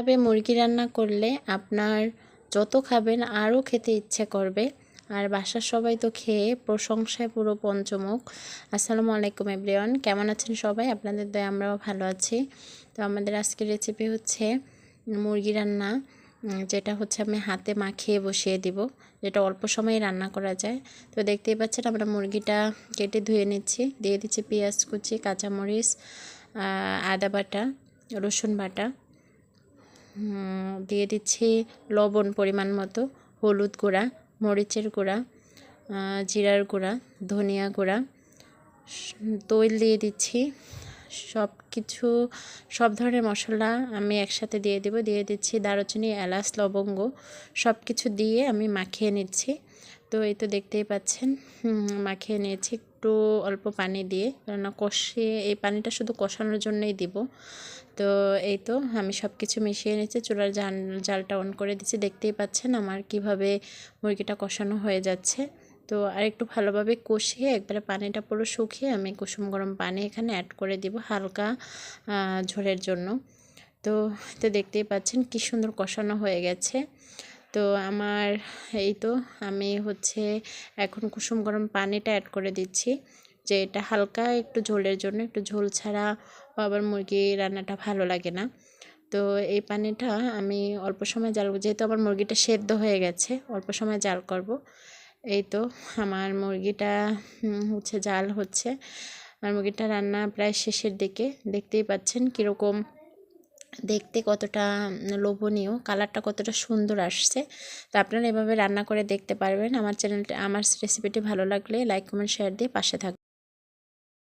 তবে মুরগি রান্না করলে আপনার যত খাবেন আরও খেতে ইচ্ছে করবে। আর বাসার সবাই তো খেয়ে প্রশংসায় পুরো পঞ্চমুখ। আসসালামু আলাইকুম এভরিওয়ান, কেমন আছেন সবাই? আপনাদের দয়া, আমরাও ভালো আছি। তো আমাদের আজকের রেসিপি হচ্ছে মুরগি রান্না যেটা হচ্ছে আমি হাতে মাখিয়ে বসিয়ে দিব, যেটা অল্প সময়ে রান্না করা যায়। তো দেখতেই পাচ্ছেন আমরা মুরগিটা কেটে ধুয়ে নিচ্ছি। দিয়ে দিচ্ছি পেঁয়াজ কুচি, কাঁচামরিচ আদা বাটা, রসুন বাটা। দিয়ে দিচ্ছি লবণ পরিমাণ মতো, হলুদ গুঁড়া, মরিচের গুঁড়া জিরার গুঁড়া, ধনিয়া গুঁড়া তৈল দিয়ে দিচ্ছি। সব কিছু সব ধরনের মশলা আমি একসাথে দিয়ে দেব। দিয়ে দিচ্ছি দারুচিনি, এলাচ, লবঙ্গ সব কিছু দিয়ে আমি মাখিয়ে নিচ্ছি। তো এই তো দেখতেই পাচ্ছেন মাখিয়ে নিয়েছি। একটু অল্প পানি দিয়ে, কেননা কষিয়ে এই পানিটা শুধু কষানোর জন্যই দিব। তো এই তো, আমি সব কিছু মিশিয়ে নিচ্ছি, চুলার জাল জালটা অন করে দিচ্ছি। দেখতেই পাচ্ছেন আমার কীভাবে মুরগিটা কষানো হয়ে যাচ্ছে। তো আর একটু ভালোভাবে কষিয়ে, একবারে পানিটা পুরো শুকিয়ে আমি কুসুম গরম পানি এখানে অ্যাড করে দিব হালকা ঝোলের জন্য। তো তো দেখতেই পাচ্ছেন কি সুন্দর কষানো হয়ে গেছে। তো আমার এই তো আমি হচ্ছে এখন কুসুম গরম পানিটা অ্যাড করে দিচ্ছি, যে এটা হালকা একটু ঝোলের জন্য, একটু ঝোল ছাড়া আবার মুরগি রান্নাটা ভালো লাগে না। তো এই পানিটা আমি অল্প সময় জাল, যেহেতু আমার মুরগিটা সেদ্ধ হয়ে গেছে, অল্প সময় জাল করব। এই তো আমার মুরগিটা হচ্ছে জাল হচ্ছে। আমার মুরগিটা রান্না প্রায় শেষের দিকে, দেখতেই পাচ্ছেন কীরকম দেখতে কতটা লোভনীয় কালারটা কতটা সুন্দর আসছে। তো আপনারা এভাবে রান্না করে দেখতে পারবেন। আমার চ্যানেলটা আমার রেসিপিটি ভালো লাগলে লাইক কমেন্ট শেয়ার দিয়ে পাশে থাকবেন